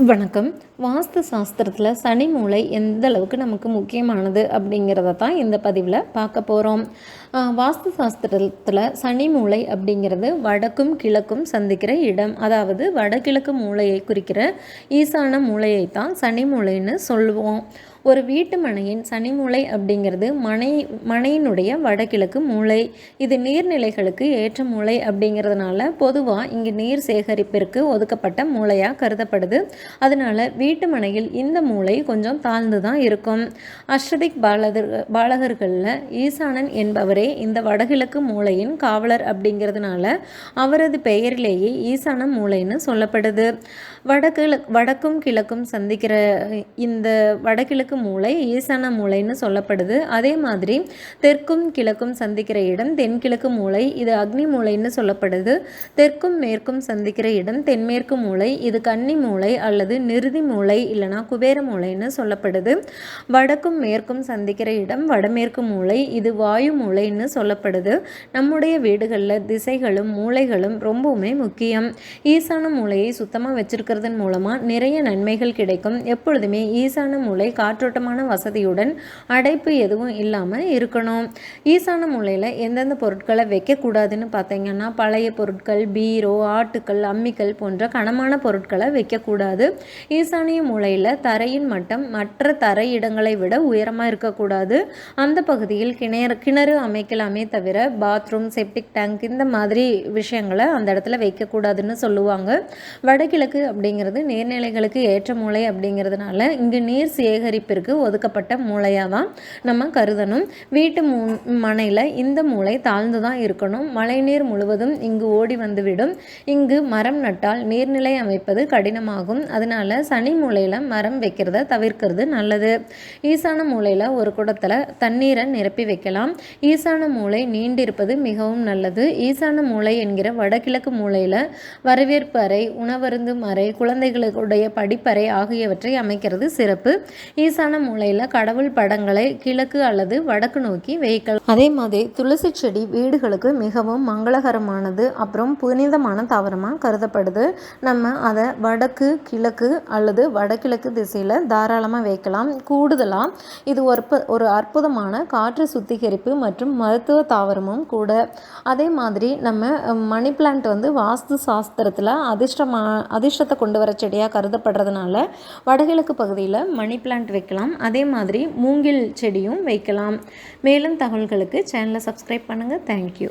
வணக்கம். வாஸ்து சாஸ்திரத்தில் சனி மூளை எந்த அளவுக்கு நமக்கு முக்கியமானது அப்படிங்கிறத தான் இந்த பதிவில் பார்க்க போகிறோம் வாஸ்து சாஸ்திரத்தில் சனி மூளை அப்படிங்கிறது வடக்கும் கிழக்கும் சந்திக்கிற இடம். அதாவது வடகிழக்கு மூளையை குறிக்கிற ஈசான மூளையை தான் சனி மூளைன்னு சொல்லுவோம். ஒரு வீட்டு மனையின் சனி மூளை அப்படிங்கிறது மனை மனையினுடைய வடகிழக்கு மூளை. இது நீர்நிலைகளுக்கு ஏற்ற மூளை அப்படிங்கிறதுனால பொதுவாக இங்கே நீர் சேகரிப்பிற்கு ஒதுக்கப்பட்ட மூளையாக கருதப்படுது. அதனால் வீட்டு மனையில் இந்த மூளை கொஞ்சம் தாழ்ந்து தான் இருக்கும். அஷ்டதிக் பாலகர் பாலகர்களில் ஈசானன் என்பவரே இந்த வடகிழக்கு மூளையின் காவலர் அப்படிங்கிறதுனால அவரது பெயரிலேயே ஈசான மூளைன்னு சொல்லப்படுது. வடகிழ வடக்கும் கிழக்கும் சந்திக்கிற இந்த வடகிழக்கு மூளை ஈசான மூளைன்னு சொல்லப்படுது. அதே மாதிரி தெற்கும் கிழக்கும் சந்திக்கிற இடம் தென்கிழக்கு மூளை இது அக்னி மூளைன்னு சொல்லப்படுது. தெற்கும் மேற்கும் சந்திக்கிற இடம் தென்மேற்கு மூளை இது கன்னி மூளை அல்லது நிறுதி மூளை இல்லைனா குபேர மூளைன்னு சொல்லப்படுது. வடக்கும் மேற்கும் சந்திக்கிற இடம் வடமேற்கு மூளை இது வாயு மூளைன்னு சொல்லப்படுது. நம்முடைய வீடுகளில் திசைகளும் மூளைகளும் ரொம்பவுமே முக்கியம். ஈசான மூளையை சுத்தமாக வச்சிருக்கிறதன் மூலமாக நிறைய நன்மைகள் கிடைக்கும். எப்பொழுதுமே ஈசான மூளை காற்றோட்டமான வசதியுடன் அடைப்பு எதுவும் இல்லாமல் இருக்கணும். ஈசான மூலையில் எந்தெந்த பொருட்களை வைக்கக்கூடாதுன்னு பார்த்தீங்கன்னா பழைய பொருட்கள் பீரோ ஆட்டுக்கள் அம்மிக்கல் போன்ற கனமான பொருட்களை வைக்கக்கூடாது. ஈசானிய மூலையில் தரையின் மட்டம் மற்ற தரை இடங்களை விட உயரமாக இருக்கக்கூடாது. அந்த பகுதியில் கிணறு கிணறு அமைக்கலாமே தவிர பாத்ரூம் செப்டிக் டேங்க் இந்த மாதிரி விஷயங்களை அந்த இடத்துல வைக்கக்கூடாதுன்னு சொல்லுவாங்க. வடகிழக்கு அப்படிங்கிறது நீர்நிலைகளுக்கு ஏற்ற மூளை அப்படிங்கிறதுனால இங்கு நீர் சேகரிப்பிற்கு ஒதுக்கப்பட்ட மூளையாக தான் நம்ம கருதணும். வீட்டு மூ மனையில் இந்த மூளை தாழ்ந்து தான் இருக்கணும். மழைநீர் முழுவதும் இங்கு ஓடி வந்துவிடும். இங்கு மரம் நட்டால் நீர்நிலை அமைப்பது கடினமாகும். அதனால சனி மூலையில் மரம் வைக்கிறத தவிர்க்கிறது நல்லது. ஈசான மூலையில் ஒரு குடத்தில் தண்ணீரை நிரப்பி வைக்கலாம். ஈசான மூளை நீண்டிருப்பது மிகவும் நல்லது. ஈசான மூளை என்கிற வடகிழக்கு மூலையில் வரவேற்பு அறை உணவருந்தும் அறை குழந்தைகளுடைய படிப்பறை ஆகியவற்றை அமைக்கிறது சிறப்பு. ஈசான மூலையில் கடவுள் படங்களை கிழக்கு அல்லது வடக்கு நோக்கி வைக்கலாம். அதே மாதிரி துளசி செடி வீடுகளுக்கு மிகவும் மங்களகரமானது அப்புறம் புனிதமான தாவரமாக கருதப்படுது. நம்ம அதை வடக்கு கிழக்கு அல்லது வடகிழக்கு திசையில் தாராளமாக வைக்கலாம். கூடுதலாக இது ஒரு ஒரு அற்புதமான காற்று சுத்திகரிப்பு மற்றும் மருத்துவ தாவரமும் கூட. அதே மாதிரி நம்ம மணி பிளான்ட் வந்து வாஸ்து சாஸ்திரத்தில் அதிர்ஷ்டமா அதிர்ஷ்டத்தை கொண்டு வர செடியாக கருதப்படுறதுனால வடகிழக்கு பகுதியில் மணி பிளான்ட் வைக்கலாம். வைக்கலாம் அதே மாதிரி மூங்கில் செடியும் வைக்கலாம். மேலும் தகவல்களுக்கு சேனலை சப்ஸ்கிரைப் பண்ணுங்கள் தேங்க்யூ